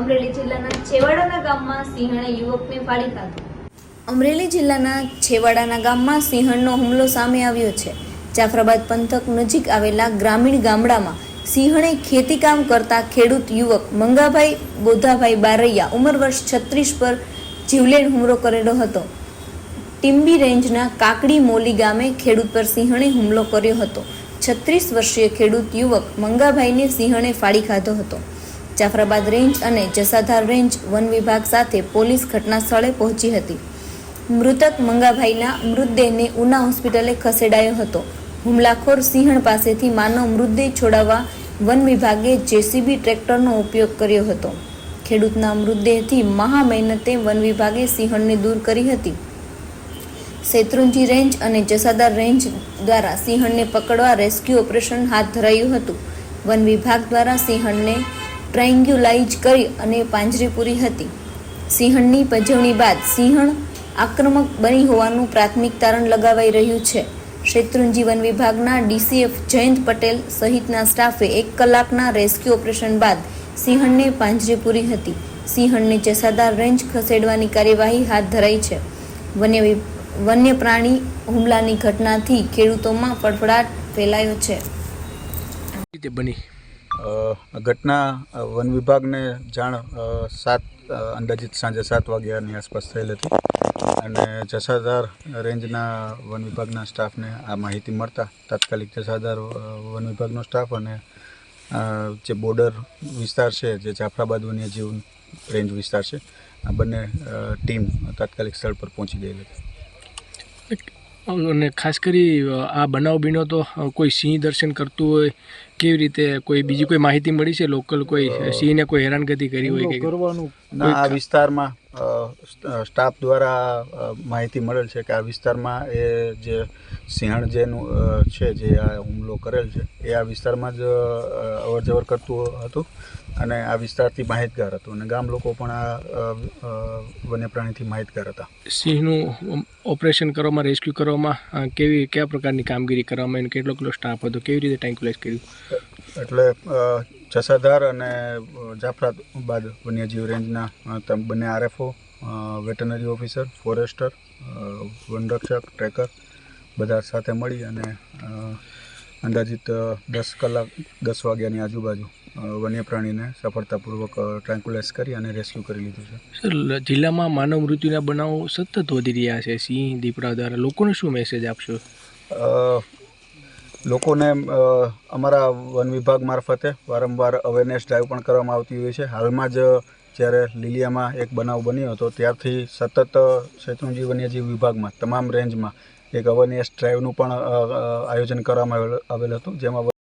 અમરેલી જિલ્લાના છેવાડાના ગામમાં સિંહણે યુવકને ફાડી ખાધો અમરેલી જિલ્લાના છેવાડાના ગામમાં સિંહણનો હુમલો સામે આવ્યો છે. જાફરાબાદ પંથક નજીક આવેલા ગ્રામીણ ગામડામાં સિંહણે ખેતીકામ કરતા ખેડૂત યુવક મંગાભાઈ બોધાભાઈ બારૈયા ઉંમર વર્ષ છત્રીસ પર જીવલેણ હુમલો કરેલો હતો. ટીમ્બી રેન્જના કાકડી મોલી ગામે ખેડૂત પર સિંહણે હુમલો કર્યો હતો. છત્રીસ વર્ષીય ખેડૂત યુવક મંગાભાઈને સિંહણે ફાડી ખાધો હતો. જાફરાબાદ રેન્જ અને જસાધાર રેન્જ વન વિભાગ સાથે પોલીસ ઘટના સ્થળે પહોંચી હતી. મૃતક મંગાભાઈના મૃતદેહને ઉના હોસ્પિટલે ખસેડાયો હતો. હુમલાખોર સિંહણ પાસેથી માનવ મૃતદેહ છોડાવવા વન વિભાગે જેસીબી ટ્રેક્ટરનો ઉપયોગ કર્યો હતો. ખેડૂતના મૃતદેહથી મહા મહેનતે વન વિભાગે સિંહણને દૂર કરી હતી. શેત્રુંજી રેન્જ અને જસાદાર રેન્જ દ્વારા સિંહણને પકડવા રેસ્ક્યુ ઓપરેશન હાથ ધરાયું હતું. વન વિભાગ દ્વારા સિંહણને ટ્રાયંગ્યુલાઇઝ કરી અને પાંજરે પૂરી હતી. સિંહણની પજવણી બાદ સિંહણ આક્રમક બની હોવાનું પ્રાથમિક તારણ લગાવાઈ રહ્યું છે. શેત્રુંજી વિભાગના ડીસીએફ જયંત પટેલ સહિતના સ્ટાફે એક કલાકના રેસ્ક્યુ ઓપરેશન બાદ સિંહણને પાંજરે પૂરી હતી. સિંહણને જસાદાર રેન્જ ખસેડવાની કાર્યવાહી હાથ ધરાઈ છે. વન્ય વન્ય પ્રાણી હુમલાની ઘટનાથી ખેડૂતોમાં ફફડાટ ફેલાયો છે. બની? ઘટના વન વિભાગને જાણ સાત અંદાજિત સાંજે સાત વાગ્યાની આસપાસ થયેલ હતી. અને જસાધાર રેન્જના વન વિભાગના સ્ટાફને આ માહિતી મળતા તાત્કાલિક જસાધાર વન વિભાગનો સ્ટાફ અને જે બોર્ડર વિસ્તાર છે, જે જાફરાબાદ વન્યજીવ રેન્જ વિસ્તાર છે, આ બંને ટીમ તાત્કાલિક સ્થળ પર પહોંચી ગયેલ હતી. અને ખાસ કરી આ બનાવ બીનો તો કોઈ સિંહ દર્શન કરતું હોય કેવી રીતે કોઈ બીજી કોઈ માહિતી મળી છે? લોકલ કોઈ સિંહને કોઈ હેરાનગતિ કરી હોય કે ના આ વિસ્તારમાં સ્ટાફ દ્વારા માહિતી મળેલ છે કે આ વિસ્તારમાં એ જે સિંહણ જેનું છે જે આ હુમલો કરેલ છે એ આ વિસ્તારમાં જ અવર જવર કરતું હતું અને આ વિસ્તારથી માહિતગાર હતું અને ગામ લોકો પણ આ વન્ય પ્રાણીથી માહિતગાર હતા. સિંહનું ઓપરેશન કરવામાં રેસ્ક્યુ કરવામાં કેવી કયા પ્રકારની કામગીરી કરવામાં અને કેટલો કેટલો સ્ટાફ હતો? કેવી રીતે ટાઈમ્યુલાઇઝ કર્યું? એટલે જસાધાર અને જાફરાબાદ વન્યજીવ રેન્જના તમે બંને આરએફઓ વેટનરી ઓફિસર ફોરેસ્ટર વનરક્ષક ટ્રેકર બધા સાથે મળી અને અંદાજિત દસ કલાક દસ વાગ્યાની આજુબાજુ વન્ય પ્રાણીને સફળતાપૂર્વક ટ્રાન્કુલાઇઝ કરી અને રેસ્ક્યુ કરી લીધું છે. સર જિલ્લામાં માનવ મૃત્યુના બનાવો સતત વધી રહ્યા છે. સિંહ દીપડા દ્વારા લોકોને શું મેસેજ આપશો? લોકોને અમારા વન વિભાગ મારફતે વારંવાર અવેરનેસ ડ્રાઈવ પણ કરવામાં આવતી હોય છે. હાલમાં જ જ્યારે લીલિયામાં એક બનાવ બન્યો હતો, ત્યારથી સતત શેત્રુંજી વન્યજીવ વિભાગમાં, તમામ રેન્જમાં એક અવેરનેસ ડ્રાઈવનું પણ આયોજન કરવામાં આવેલ હતું, જેમાં